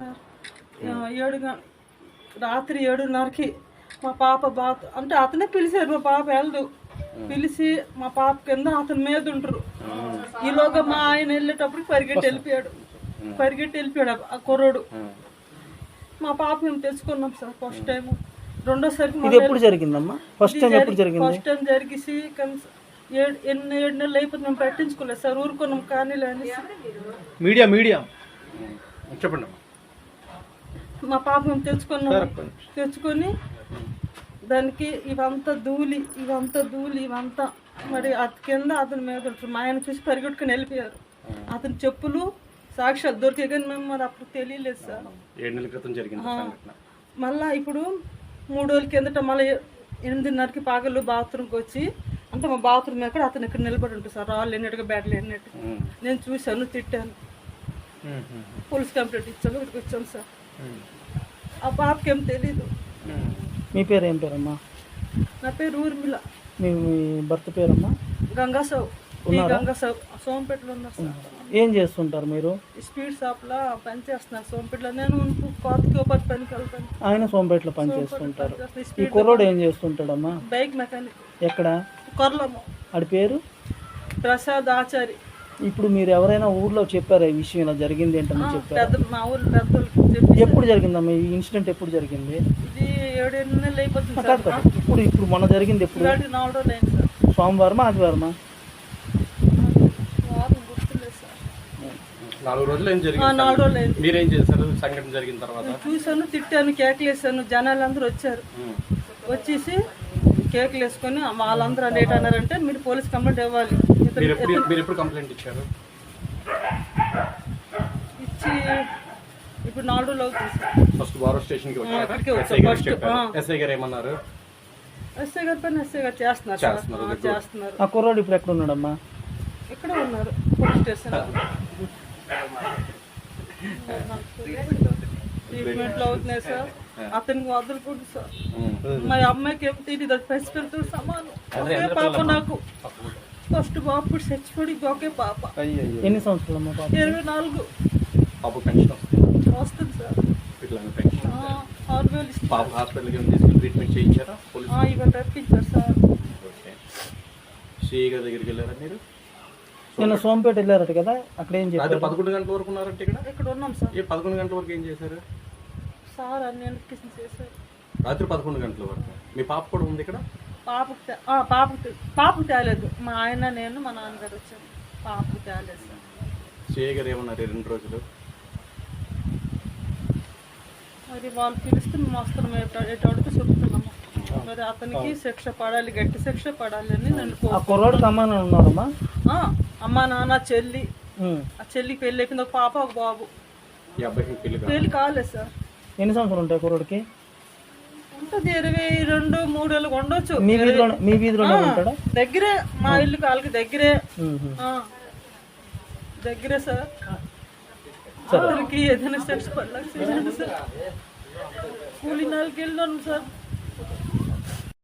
ఆ, ఏడు రాత్రి ఏడున్నరకి మా పాప బాత్ అంటే అతనే పిలిచారు మా పాప వెళ్దు పిలిచి మా పాప కింద అతని మీద ఉంటారు ఈలోగా మా ఆయన వెళ్ళేటప్పుడు పరిగెట్టి వెళ్ళిపోయాడు. పరిగెట్టి వెళ్ళిపోయాడు ఆ- కుర్రోడు. మా పాప మేము తెచ్చుకున్నాం సార్ ఫస్ట్ టైం రెండోసారి ఇది ఎప్పుడు జరిగిందమ్మా? ఫస్ట్ టైం ఎప్పుడు జరిగింది? ఫస్ట్ టైం జరిగేసి ఏడు ఎన్ని ఏడు నెలలు అయిపోతుంది మేము పట్టించుకోలేదు సార్. ఊరుకున్నాం కానీ లేని మీడియా మీడియా. చెప్పండి మా పాప తెచ్చుకున్నాం. తెచ్చుకొని దానికి ఇవంతా ధూళి ఇవంతా ధూళి ఇవంతా మరి అతి కింద అతని మీద మా ఆయన చూసి పరిగెట్టుకుని వెళ్ళిపోయారు. అతని చెప్పులు సాక్ష్యాలు దొరికే కానీ మేము మరి అప్పుడు తెలియలేదు సార్. ఏడు నెలల క్రితం జరిగింది మళ్ళా ఇప్పుడు మూడు రోజుల కిందట మళ్ళీ ఎనిమిదిన్నరకి పాగలు బాత్రూమ్కి వచ్చి అంటే మా బాత్రూమ్ ఎక్కడ అతను ఇక్కడ నిలబడి ఉంటుంది సార్. రాళ్ళు ఎన్నట్టుగా బ్యాట్లు ఎన్నట్టు. నేను చూశాను తిట్టాను. పోలీస్ కంప్లైంట్ ఇచ్చాను ఇక్కడికి వచ్చాను సార్. ఆ పాపకి తెలీదు. మీ పేరు ఏం పేరమ్మా? నా పేరు ఊర్మిళ. మీ మీ భర్త పేరమ్మా? గంగాసావు. ఈ గంగాసావు. సోంపేటలో ఉన్నారు సార్. ఏం చేస్తుంటారు మీరు? ఈ స్పీడ్ షాప్లో పని చేస్తున్నారు సోంపేటలో. నేను కోతకి ఒకటి పనికి వెళ్తాను. ఆయన సోంపేటలో పని చేస్తుంటారు. ఈ ఈ స్పీడ్ కుర్రోడు ఏం చేస్తుంటాడమ్మా? Bike mechanic. ఎక్కడ? కొర్లము ఆడి పేరు? ప్రసాద్ ఆచారి. ఇప్పుడు మీరు ఎవరైనా ఊర్లో చెప్పారా ఈ విషయం ఇలా జరిగింది ఏంటని చెప్పారు? మా ఊరు ఎప్పుడు జరిగిందమ్మా? ఈ ఇన్సిడెంట్ ఎప్పుడు జరిగింది? ఇది నెలలు అయిపోతుంది సార్. కాదు కాదు. ఇప్పుడు ఇప్పుడు మొన్న జరిగింది ఎప్పుడు? సోమవారమా ఆదివారమా? వారం గుర్తులేదు సార్. నాలుగు రోజులు ఏం జరిగింది? మీరేం చేశారు? సంఘటన జరిగిన తర్వాత? చూశాను తిట్టాను కేకలు వేసాను. జనాలు అందరూ వచ్చారు. వచ్చేసి కేకులు వేసుకొని వాళ్ళందరూ అనేటి అన్నారంటే మీరు పోలీస్ కంప్లైంట్ ఇవ్వాలి. మీరు ఎప్పుడు మీరు ఎప్పుడు కంప్లైంట్ ఇచ్చారు? ఇచ్చి ఇప్పుడు నాలుగు రోజులు అవుతుంది సార్. ఫస్ట్ బారో స్టేషన్కి వచ్చారు? అక్కడికే వచ్చాం. ఎస్ఐ First, గారు ఏమన్నారు? ఎస్ఐ గారి పని ఎస్ఐ గారు చేస్తున్నారు సార్. చేస్తున్నారు, ఆ, చేస్తున్నారు. ఆ కుర్రోడు ఇప్పుడు ఎక్కడ ఉన్నాడమ్మా? ఇక్కడ ఉన్నారు పోలీస్ స్టేషన్ ట్రీట్మెంట్లు అవుతున్నాయి సార్. అతనికి వదలకూడదు సార్. మా అమ్మాయికి ఏం తెలియదు అది పసిపిల్లతో సమానం. ఒకే పాప నాకు. ఫస్ట్ బాబు చచ్చిపోయి ఒకే పాప. ఎన్ని సంవత్సరాలమ్మా పాప ఇరవై నాలుగు. పాప పెన్షన్ వస్తుంది వస్తుంది సార్. ఇట్లా పెన్షన్ ఆరు వేలు పాప హాస్పిటల్కి తీసుకెళ్ళి ట్రీట్మెంట్ చేయించారా పోలీస్ ఆ, ఇవాళ రప్పించారు సార్. ఓకే. సిఐ గారి దగ్గరికి వెళ్ళారా మీరు? నిన్న సోంపేట వెళ్ళారట కదా అక్కడ ఏం రాత్రి చెప్పారు? పదకొండు గంటల వరకు ఉన్నారంటే ఇక్కడ? ఇక్కడ ఉన్నాం సార్. ఏ పదకొండు గంటల వరకు ఏం చేశారు? సార్ అన్ని చేశారు. రాత్రి పదకొండు గంటల వరకు. మీ పాప కూడా ఉంది ఇక్కడ? పాపకు పాపకు పాపకు తేలేదు. మా ఆయన నేను మా నాన్నగారు వచ్చాము పాపకు తేలేదు. సార్ సిఐ గారు ఏమన్నారు ఈ రెండు రోజులు. మరి వాళ్ళు పిలిస్తే మేము వస్తున్నాం ఎటడుతూ చెప్తున్నాము. మరి అతనికి శిక్ష పడాలి గట్టి శిక్ష పడాలి అని నన్ను కో ఆ అమ్మాని ఉన్నారమ్మా? అమ్మ నాన్న చెల్లి. ఆ చెల్లికి పెళ్ళి అయిపోయింది ఒక పాప ఒక బాబు. పెళ్ళి కాలేదు సార్. ఎన్ని సంవత్సరాలు ఉంటాయి కుర్రోడికి? ఉంటుంది ఇరవై రెండు మూడు వేలకు ఉండొచ్చు మీ వీధిలో మీ వీధిలోనే ఉంటాడా? దగ్గరే మా ఇల్లు వాళ్ళకి దగ్గరే. దగ్గరే సార్. అతనికి ఏదైనా పడలేక చేయండి సార్. కూలి నెలకి వెళ్ళాను సార్.